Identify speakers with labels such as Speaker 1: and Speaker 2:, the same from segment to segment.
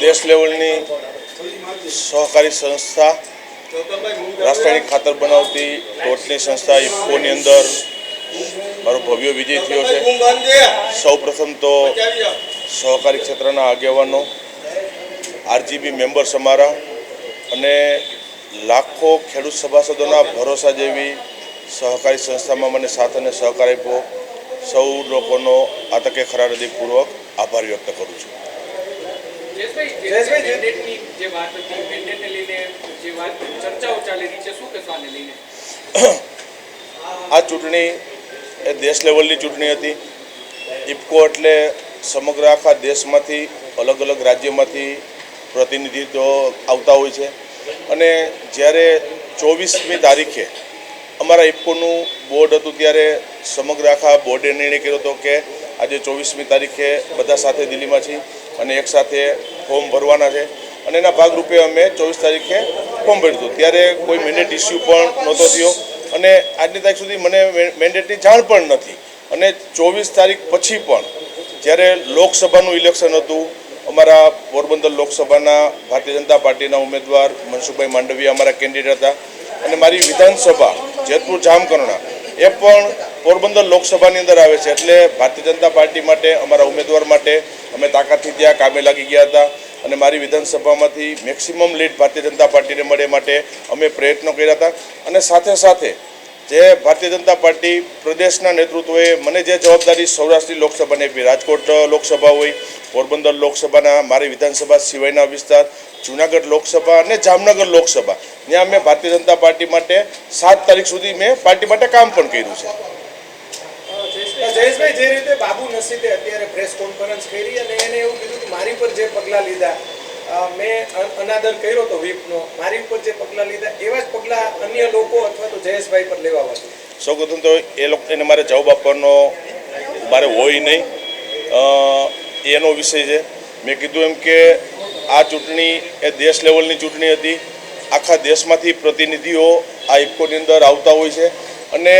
Speaker 1: દેશ લેવલની સહકારી સંસ્થા રાસાયણિક ખાતર બનાવતી ટોટની સંસ્થા ઇફકોની અંદર મારો ભવ્ય વિજય થયો છે. સૌ તો સહકારી ક્ષેત્રના આગેવાનો, આરજીબી મેમ્બર્સ અમારા અને લાખો ખેડૂત સભાસદોના ભરોસા જેવી સહકારી સંસ્થામાં મને સાથ અને સહકાર આપ્યો. સૌ લોકોનો આ તકે ખરા હૃદયપૂર્વક આભાર વ્યક્ત કરું છું. આ ચૂંટણી એ દેશ લેવલની ચૂંટણી હતી. ઇફકો એટલે સમગ્ર આખા દેશમાંથી અલગ અલગ રાજ્યમાંથી પ્રતિનિધિત્વ આવતા હોય છે. અને જ્યારે ચોવીસમી તારીખે અમારા ઇફકોનું બોર્ડ હતું ત્યારે સમગ્ર આખા બોર્ડે નિર્ણય કર્યો હતો કે આજે ચોવીસમી તારીખે બધા સાથે દિલ્હીમાં છીએ અને એક સાથે ફોર્મ ભરવાના છે. અને એના ભાગરૂપે અમે ચોવીસ તારીખે ફોર્મ ભર્યું ત્યારે કોઈ મેન્ડેટ ઇસ્યુ પણ નહોતો થયો. અને આજની તારીખ સુધી મને મેન્ડેટની જાણ પણ નથી. અને ચોવીસ તારીખ પછી પણ જ્યારે લોકસભાનું ઇલેક્શન હતું, અમારા પોરબંદર લોકસભાના ભારતીય જનતા પાર્ટીના ઉમેદવાર મનસુખભાઈ માંડવી અમારા કેન્ડિડેટ હતા. અને મારી વિધાનસભા જેતપુર જામકરણા, એ પણ પોરબંદર લોકસભાની અંદર આવે છે. એટલે ભારતીય જનતા પાર્ટી માટે, અમારા ઉમેદવાર માટે અમે તાકાતથી ત્યાં કામે લાગી ગયા હતા. અને મારી વિધાનસભામાંથી મેક્સિમમ લીડ ભારતીય જનતા પાર્ટીને મળે માટે અમે પ્રયત્નો કર્યા હતા. અને સાથે સાથે જે ભારતીય જનતા પાર્ટી પ્રદેશના નેતૃત્વએ મને જે જવાબદારી સૌરાષ્ટ્રની લોકસભાને આપી, રાજકોટ લોકસભા હોય, પોરબંદર લોકસભાના, મારી વિધાનસભા સિવાયના વિસ્તાર, જૂનાગઢ લોકસભા અને જામનગર લોકસભા. ત્યાં મેં ભારતીય જનતા પાર્ટી માટે સાત તારીખ સુધી મેં પાર્ટી માટે કામ પણ કર્યું છે.
Speaker 2: જયેશભાઈ, જે રીતે બાબુ નસીબે અત્યારે પ્રેસ કોન્ફરન્સ કરી અને એને એવું કીધું કે મારી પર જે પગલાં લીધા મેં અનાદર કર્યો હતો વીપનો, મારી ઉપર જે પગલાં લીધા, એવા જ પગલાં અન્ય લોકો અથવા તો જયેશભાઈ પર લેવા જોઈએ
Speaker 1: સૌપ્રથમ તો એ લોકો એને મારે જવાબ આપવાનો મારે હોય નહીં. એનો વિષય છે. મેં કીધું એમ કે આ ચૂંટણી એ દેશ લેવલની ચૂંટણી હતી. આખા દેશમાંથી પ્રતિનિધિઓ આ ઇફકોની અંદર આવતા હોય છે. અને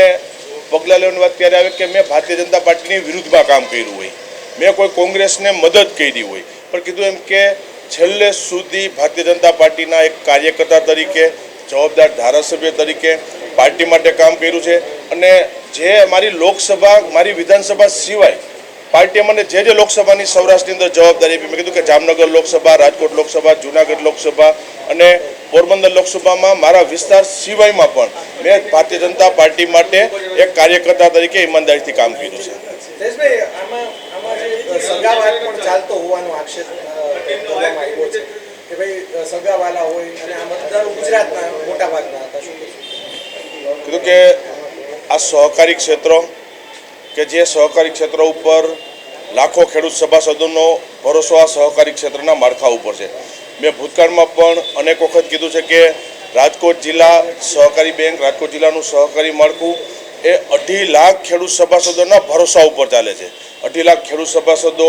Speaker 1: પગલાં લેવાની વાત ત્યારે આવે કે મેં ભારતીય જનતા પાર્ટીની વિરુદ્ધમાં કામ કર્યું હોય. મેં કોઈ કોંગ્રેસને મદદ કરી હોય. પણ કીધું એમ કે છેલ્લે સુધી ભારતીય જનતા પાર્ટીના એક કાર્યકર્તા તરીકે, જવાબદાર ધારાસભ્ય તરીકે પાર્ટી માટે કામ કર્યું છે. અને જે મારી લોકસભા, મારી વિધાનસભા સિવાય પાર્ટીએ મને જે જે લોકસભાની સૌરાષ્ટ્રની અંદર જવાબદારી આપી મેં કીધું કે જામનગર લોકસભા રાજકોટ લોકસભા જુનાગઢ લોકસભા અને પોરબંદર લોકસભામાં મારા વિસ્તાર સિવાયમાં પણ મેં ભારતીય જનતા પાર્ટી માટે એક કાર્યકર્તા તરીકે ઈમાનદારીથી કામ કર્યું છે? કીધું કે આ સહકારી ક્ષેત્રો કે જે સહકારી ક્ષેત્ર ઉપર લાખો ખેડૂત સભાસદોનો ભરોસો આ સહકારી ક્ષેત્રના માળખા ઉપર છે. મેં ભૂતકાળમાં પણ અનેક વખત કીધું છે કે રાજકોટ જિલ્લા સહકારી બેંક, રાજકોટ જિલ્લાનું સહકારી માળખું એ અઢી લાખ ખેડૂત સભાસદોના ભરોસા ઉપર ચાલે છે. અઢી લાખ ખેડૂત સભાસદો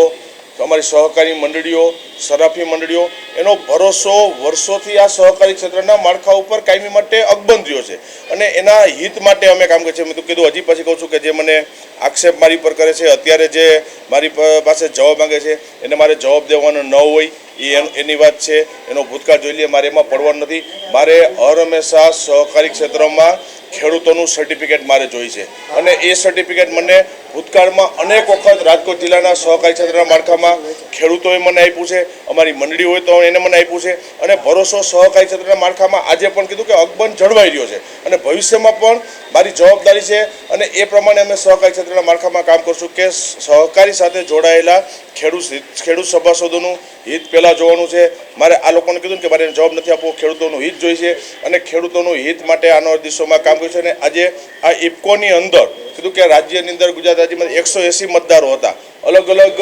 Speaker 1: અમારી સહકારી મંડળીઓ, સરાફી મંડળીઓ, એનો ભરોસો વર્ષોથી આ સહકારી ક્ષેત્રના માળખા ઉપર કાયમી માટે અકબંધ રહ્યો છે. અને એના હિત માટે અમે કામ કરીએ છીએ. મેં તો કીધું, હજી પછી કહું છું કે જે મને આક્ષેપ મારી પર કરે છે, અત્યારે જે મારી પાસે જવાબ માંગે છે, એને મારે જવાબ દેવાનો ન હોય, એ એની વાત છે. એનો ભૂતકાળ જોઈ લઈએ, મારે એમાં પડવાનું નથી. મારે હર હંમેશા સહકારી ક્ષેત્રમાં ખેડૂતોનું સર્ટિફિકેટ મારે જોઈ છે. અને એ સર્ટિફિકેટ મને ભૂતકાળમાં અનેક વખત રાજકોટ જિલ્લાના સહકારી ક્ષેત્રના માળખામાં ખેડૂતોએ મને આપ્યું છે, અમારી મંડળી હોય તો એને મને આપ્યું છે અને ભરોસો સહકારી ક્ષેત્રના માળખામાં આજે પણ કીધું કે અકબંધ જળવાઈ રહ્યો છે અને ભવિષ્યમાં પણ મારી જવાબદારી છે અને એ પ્રમાણે અમે સહકારી ક્ષેત્રના માળખામાં કામ કરશું કે સહકારી સાથે જોડાયેલા ખેડૂત ખેડૂત સભાસદોનું હિત પહેલાં જોવાનું છે મારે આ લોકોને કીધું ને કે મારે જવાબ નથી આપવો ખેડૂતોનું હિત જોઈશે અને ખેડૂતોનું હિત માટે આનો દિવસોમાં કામ કર્યું છે અને આજે આ ઇફકોની અંદર કીધું કે રાજ્યની અંદર ગુજરાત રાજ્યમાં એકસો એંસી મતદારો હતા. અલગ અલગ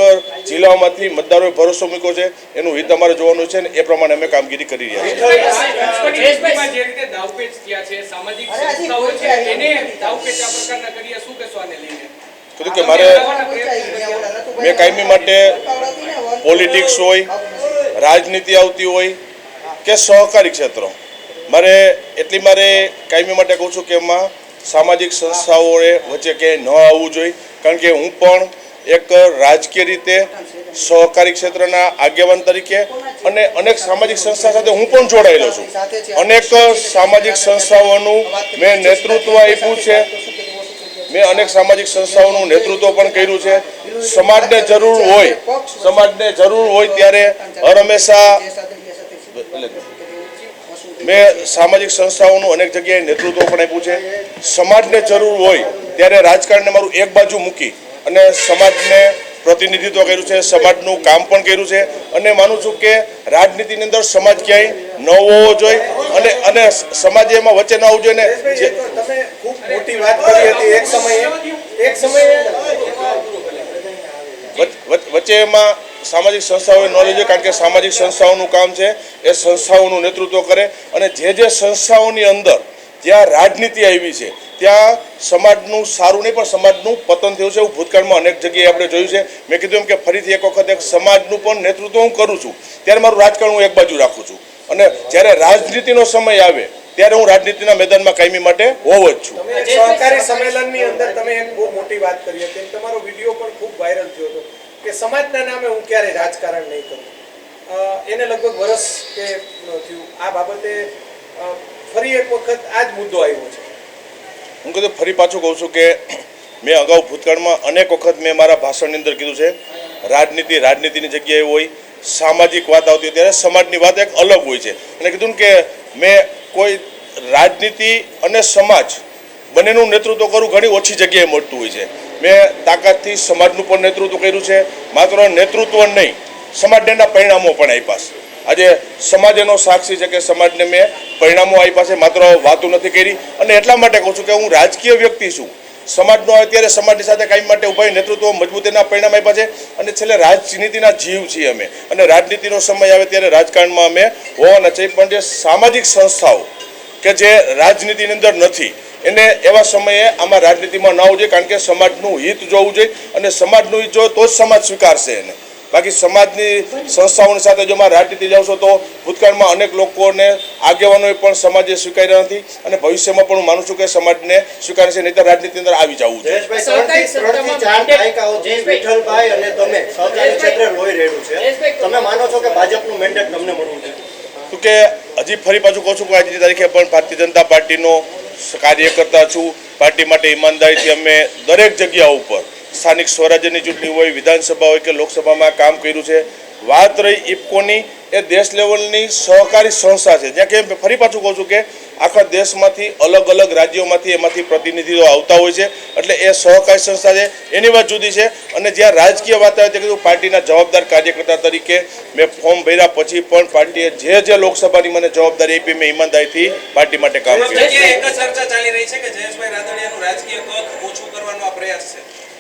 Speaker 1: જિલ્લાઓમાંથી મતદારોએ ભરોસો મૂક્યો છે. એનું હિત અમારે જોવાનું છે ને એ પ્રમાણે અમે કામગીરી કરી રહ્યા છીએ.
Speaker 3: જયેશભાઈમાં જે રીતે દાવપેચ થયા છે સામાજિક સંસ્થાઓ છે એને દાવપેચ આ પ્રકારના કર્યા શું કહેશો આને લઈને?
Speaker 1: કીધું કે મારે મેં કાયમી માટે પોલિટિક્સ હોય રાજનીતિ આવતી હોય કે સહકારી ક્ષેત્રો? મારે એટલી મારે કાયમી માટે કહું છું કે એમાં સામાજિક સંસ્થાઓએ વચ્ચે ક્યાંય ન આવવું જોઈએ. કારણ કે હું પણ એક રાજકીય રીતે સહકારી ક્ષેત્રના આગેવાન તરીકે અને અનેક સામાજિક સંસ્થા સાથે હું પણ જોડાયેલો છું. અનેક સામાજિક સંસ્થાઓનું મેં નેતૃત્વ આપ્યું છે. મેં અનેક સામાજિક સંસ્થાઓનું નેતૃત્વ પણ કર્યું છે. સમાજને જરૂર હોય, સમાજને જરૂર હોય ત્યારે હર હંમેશા મેં સામાજિક સંસ્થાઓનું અનેક જગ્યાએ નેતૃત્વ પણ આપ્યું છે. સમાજને જરૂર હોય ત્યારે રાજકારણને મારું એક બાજુ મૂકી અને સમાજને પ્રતિનિધિત્વ કર્યું છે, સમાજનું કામ પણ કર્યું છે અને માનું છું કે રાજનીતિની અંદર સમાજ ક્યાંય ન હોવો જોઈએ અને અને સમાજ એમાં વચ્ચે ન આવવું જોઈએ ને
Speaker 2: ખૂબ મોટી વાત કરી હતી એક સમયે. એક સમયે
Speaker 1: વચ- વચ- વચ્ચે એમાં સામાજિક સંસ્થાઓએ નોલેજ હોય કારણ કે સામાજિક સંસ્થાઓનું કામ છે, એ સંસ્થાઓનું નેતૃત્વ કરે અને જે જે સંસ્થાઓની અંદર જ્યાં રાજનીતિ આવી છે, ત્યાં સમાજનું સારું નહીં પણ સમાજનું પતન થયું છે. એવું ભૂતકાળમાં અનેક જગ્યાએ આપણે જોયું છે. મેં કીધું એમ કે ફરીથી એક વખત એક સમાજનું પણ નેતૃત્વ હું કરું છું. ત્યારે મારું રાજકારણ હું એક બાજુ રાખું છું. અને જ્યારે રાજનીતિનો સમય આવે ત્યારે હું રાજનીતિના મેદાનમાં કાયમી માટે હોવ જ છું.
Speaker 2: સહકારી સંમેલનની અંદર તમે એક બહુ મોટી વાત કરી હતી. તમારો વીડિયો પણ ખૂબ વાયરલ થયો હતો કે સમાજના નામે હું ક્યારેય રાજકારણ નહીં કરું. એને લગભગ વર્ષ કે થયું. આ બાબતે ફરી એક વખત આ જ મુદ્દો આવ્યો છે.
Speaker 1: હું કીધું ફરી પાછું કહું છું કે મેં અગાઉ ભૂતકાળમાં અનેક વખત મેં મારા ભાષણની અંદર કીધું છે રાજનીતિ રાજનીતિની જગ્યાએ હોય સામાજિક વાત આવતી હોય ત્યારે સમાજની વાત એક અલગ હોય છે. અને કીધું ને કે મેં કોઈ રાજનીતિ અને સમાજ બંનેનું નેતૃત્વ કરવું ઘણી ઓછી જગ્યાએ મળતું હોય છે. મેં તાકાતથી સમાજનું પણ નેતૃત્વ કર્યું છે. માત્ર નેતૃત્વ નહીં, સમાજને પરિણામો પણ આપ્યા છે. આજે સમાજ એનો સાક્ષી છે કે સમાજને મેં પરિણામો આપ્યા છે, માત્ર વાતો નથી કરી. અને એટલા માટે કહું છું કે હું રાજકીય વ્યક્તિ છું. સમાજનો અત્યારે સમાજની સાથે કાયમ માટે ઊભા નેતૃત્વ મજબૂતીના પરિણામ આપ્યા છે અને છેલ્લે રાજનીતિના જીવ છીએ અમે. અને રાજનીતિનો સમય આવે ત્યારે રાજકારણમાં અમે હોવાના છીએ પણ જે સામાજિક સંસ્થાઓ કે જે રાજનીતિની અંદર નથી, એને એવા સમયે આમાં રાજનીતિમાં ન આવવું જોઈએ. કારણ કે સમાજનું હિત જોવું જોઈએ અને સમાજનું હિત જો તો જ સમાજ સ્વીકારશે એને. બાકી સમાજની સંસ્થાઓની સાથે જો મારે રાજનીતિ લાવશો તો ભૂતકાળમાં અનેક લોકોને આગેવાનોએ પણ સમાજે સ્વીકાર્યા નથી અને ભવિષ્યમાં પણ હું માનું છું કે સમાજને સ્વીકારે છે નહીંતર રાજનીતિ અંદર આવી જવું
Speaker 4: છે. તમે માનો છો કે ભાજપનું મેન્ડેટ તમને મળવું
Speaker 1: કે હજી ફરી પાછું કહું છું કે આજની તારીખે પણ ભારતીય જનતા પાર્ટીનો કાર્યકર્તા છું. પાર્ટી માટે ઈમાનદારીથી અમે દરેક જગ્યા ઉપર સ્થાનિક સ્વરાજ્યની ચૂંટણી હોય વિધાનસભા હોય કે લોકસભામાં કામ કર્યું છે વાત રહી ઇફકોની એ દેશ લેવલની સહકારી સંસ્થા છે. જ્યાં કે ફરી પાછું કહું છું કે આખા દેશમાંથી અલગ અલગ રાજ્યોમાંથી એમાંથી પ્રતિનિધિઓ આવતા હોય છે. એટલે એ સહકારી સંસ્થા છે એની વાત જુદી છે. અને જ્યાં રાજકીય વાત આવે ત્યાં કીધું પાર્ટીના જવાબદાર કાર્યકર્તા તરીકે મેં ફોર્મ ભર્યા પછી પણ પાર્ટીએ જે જે લોકસભાની મને જવાબદારી આપી મેં ઈમાનદારીથી પાર્ટી માટે કામ કર્યું.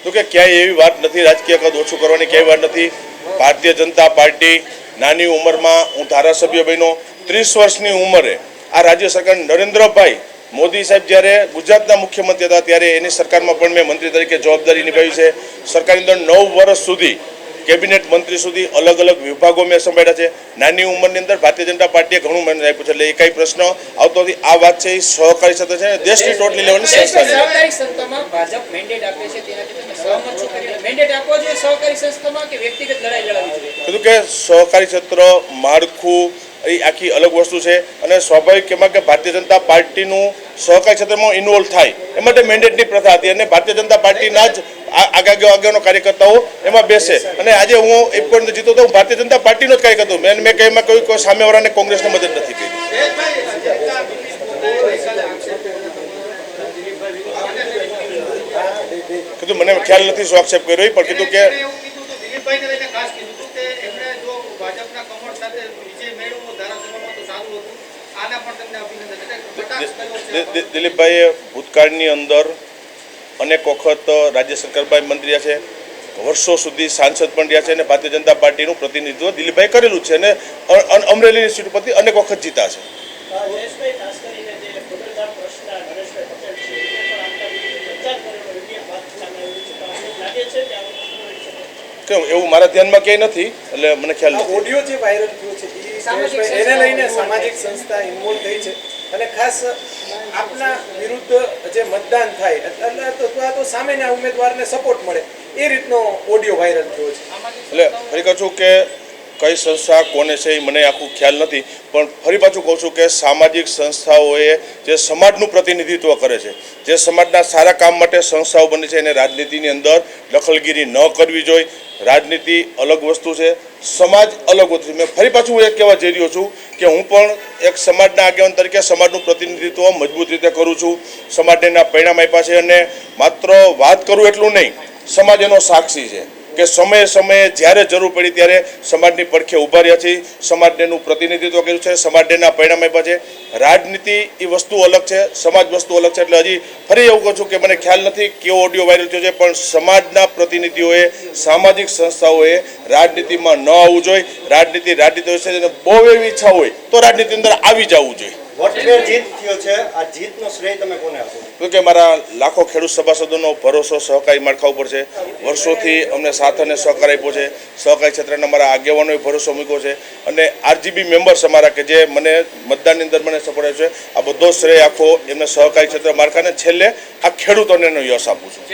Speaker 1: તો કે ક્યાંય એવી વાત નથી, રાજકીય કદ ઓછું કરવાની ક્યાંય વાત નથી. ભારતીય જનતા પાર્ટી નાની ઉંમરમાં, હું ધારાસભ્ય બન્યો, ત્રીસ વર્ષની ઉંમરે આ રાજ્ય સરકાર નરેન્દ્રભાઈ મોદી સાહેબ જ્યારે ગુજરાતના મુખ્યમંત્રી હતા, ત્યારે એની સરકારમાં પણ મેં મંત્રી તરીકે જવાબદારી નિભાવી છે. સરકારની અંદર નવ વર્ષ સુધી કેબિનેટ મંત્રી સુધી અલગ અલગ વિભાગો મેં સંભાળ્યા છે. નાની ઉંમરની અંદર ભારતીય જનતા પાર્ટીએ ઘણું મહેનત આપ્યું છે. એટલે એ કઈ પ્રશ્ન આવતો નથી આ વાત છે એ સહકારી ક્ષેત્ર છે દેશની ટોટલી લેવલની સંસ્થા છે. કીધું કે સહકારી ક્ષેત્ર માળખું એ આખી અલગ વસ્તુ છે. અને સ્વાભાવિક એમાં કે ભારતીય જનતા પાર્ટીનું સહકારી ક્ષેત્રમાં ઇન્વોલ્વ થાય. એ માટે મેન્ડેટની પ્રથા હતી. અને ભારતીય જનતા પાર્ટીના જ આગાગ્યો આગળ આગળનો કાર્યકર્તાઓ એમાં બેસે. અને આજે હું એક પોઈન્ટ જીતો તો હું ભારતીય જનતા પાર્ટીનો જ કાર્યકર્તો. મેં મેં એમાં કોઈ કોઈ સામેવાળાને કોંગ્રેસને મદદ નથી કરી. કીધું, મને ખ્યાલ નથી શું આક્ષેપ કર્યો પણ કીધું કે
Speaker 5: એમણે એવું કીધું હતું, દિલીપભાઈને લઈને ખાસ કીધું હતું કે એમણે જો ભાજપના કમળ સાથે વિજય મેળવ્યો ધારાસભામાં તો સારું હતું. આના પણ તમને અભિનંદન. એટલે કટાક્ષ કર્યો છે.
Speaker 1: દિ- દિ- દિલીપભાઈએ ભૂતકાળની અંદર અનેક વખત રાજ્ય સરકારભાઈ મંત્રી રહ્યા છે વર્ષો સુધી સાંસદ પણ રહ્યા છે અને ભારતીય જનતા પાર્ટીનું પ્રતિનિધિત્વ દિલીપભાઈ કરેલું છે અને અમરેલીની સીટ પરથી અનેક વખત જીતા છે. કેમ? એવું મારા ધ્યાનમાં ક્યાંય નથી એટલે મને ખ્યાલ
Speaker 2: ઓડિયો જે વાયરલ થયો છે એને લઈને સામાજિક સંસ્થા ઇન્વોલ્વ થઈ છે. અને ખાસ આપના વિરુદ્ધ જે મતદાન થાય તો તો સામેના ઉમેદવારને સપોર્ટ મળે. એ રીતનો ઓડિયો વાયરલ થયો છે.
Speaker 1: એટલે ફરી કહું છું કે કઈ સંસ્થા, કોને છે એ મને આખું ખ્યાલ નથી, પણ ફરી પાછું કહું છું કે સામાજિક સંસ્થાઓએ જે સમાજનું પ્રતિનિધિત્વ કરે છે, જે સમાજના સારા કામ માટે સંસ્થાઓ બની છે, એને રાજનીતિની અંદર દખલગીરી ન કરવી જોઈએ. રાજનીતિ અલગ વસ્તુ છે, સમાજ અલગ વસ્તુ છે. મેં ફરી પાછું એક કહેવા જઈ રહ્યો છું કે હું પણ એક સમાજના આગેવાન તરીકે સમાજનું પ્રતિનિધિત્વ મજબૂત રીતે કરું છું, સમાજને પરિણામ આપ્યા છે અને માત્ર વાત કરું એટલું નહીં, સમાજ એનો સાક્ષી છે. કે સમયે સમયે જ્યારે જરૂર પડી ત્યારે સમાજની પડખે ઊભા રહ્યા છીએ. સમાજને એનું પ્રતિનિધિત્વ કર્યું છે. સમાજ ડેના પરિણામ આપ્યા છે. રાજનીતિ એ વસ્તુ અલગ છે. સમાજ વસ્તુ અલગ છે. એટલે હજી ફરી એવું કહું છું કે મને ખ્યાલ નથી કેવો ઓડિયો વાયરલ થયો છે, પણ સમાજના પ્રતિનિધિઓએ, સામાજિક સંસ્થાઓએ રાજનીતિમાં ન આવવું જોઈએ. રાજનીતિ રાજનીતિ હોય છે બહુ એવી ઈચ્છા હોય તો રાજનીતિ અંદર આવી જવું જોઈએ.
Speaker 6: વોટવેર જીત
Speaker 1: મારા લાખો ખેડૂત સભાસદોનો ભરોસો, સહકારી માળખા ઉપર છે, વર્ષોથી અમને સાથ અને સહકાર આપ્યો છે. સહકારી ક્ષેત્રના મારા આગેવાનોએ ભરોસો મૂક્યો છે. અને આરજીબી મેમ્બર્સ અમારા કે જે મને મતદાનની અંદર મને સપોર્ટ આપ્યો છે, આ બધો શ્રેય આખો એમને સહકારી ક્ષેત્ર માળખાને છેલ્લે આ ખેડૂતોને યશ આપું છું.